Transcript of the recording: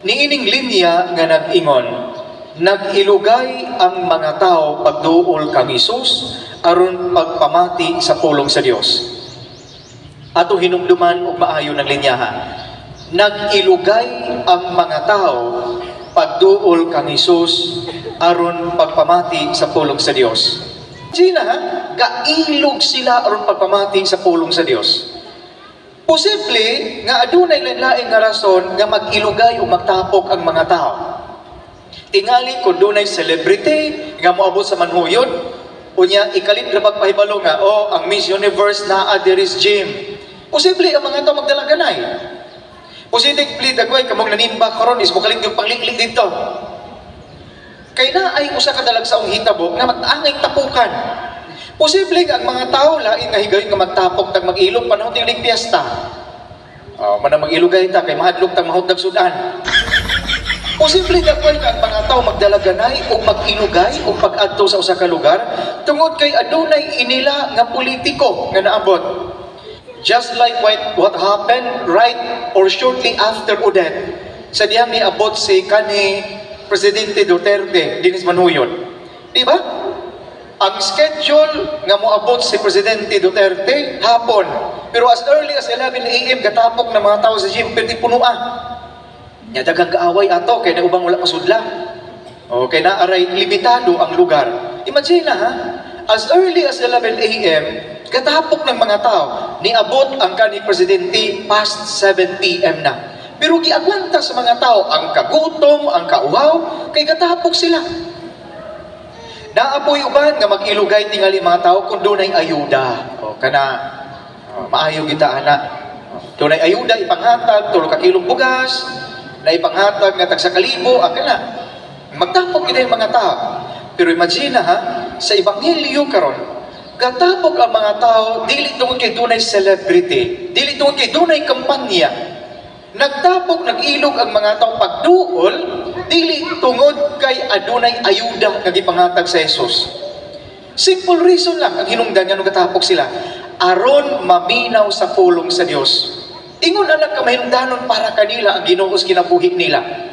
Niining linya nga nag-ingon, nag-ilugay ang mga tao pagduol kang Isus aron pagpamati sa pulong sa Dios. Ato hinumduman og maayo ng linyahan. Nag-ilugay ang mga tao pagduol kang Isus aron pagpamati sa pulong sa Dios. Sina ha? Gailog sila aron pagpamati sa pulong sa Dios. Posible nga adunay lain-lain nga rason nga mag-ilugay o magtapok ang mga tao. Tingali kung dunay celebrity nga moabot sa manhuyod, unya ikalit ra pagpahibalo nga oh ang Miss Universe naa there is gym. Posible ang mga tao magdala ganay. Posible dagway kamong nanimba karon is mukalit yung pangliklik dito. Kay na ay usa ka dalag sa hitabo nga mag-angay tapukan. Posible nga ang mga tao lain nga higayon nga magtapok tag mag-ilog panahon ting piyesta. Oh, man mag-ilugay ta kay mahadlok tag mahutdag sudan. Posible nga kung ang mga tao magdalaganay o mag-ilugay o pag-adto sa usa ka lugar tungod kay adunay inila nga politiko nga naabot. Just like what, what happened right or shortly after Odette, sa diha may abot si kani Presidente Duterte dinis Manuyod. Di ba? Schedule nga moabot si Presidente Duterte hapon. Pero as early as 11 a.m. katapok ng mga tao sa gym perti punua. Nya daghang kaaway ato kay na ubang wala masudla. O kay na aray limitado ang lugar. Imagine na ha, as early as 11 a.m. katapok ng mga tao niabot ang kani presidente past 7 p.m. na. Pero giagwanta sa mga tao ang kagutom, ang kauhaw, kay katapok sila. Naapoy uban nga mag-ilugay tingali mga tao kung dunay ayuda. O kana o, maayo kita ana. Dunay ayuda ipanghatag tulo ka kilong bugas, na ipanghatag nga tag sa kalibo, ang kana. Magtapok gid ang mga tao. Pero imagine ha, sa ebanghelyo karon, katapok ang mga tao dili tungod kay dunay celebrity, dili tungod kay dunay kampanya. Nagtapok, nag-ilog ang mga tao pagduol, dili tungod kay adunay ayuda nga gipanghatag sa Jesus. Simple reason lang ang hinungdan nga nung katapok sila. Aron maminaw sa pulong sa Dios. Ingon anak ka mahinungdanon para kanila ang Ginoo sa kinabuhi nila.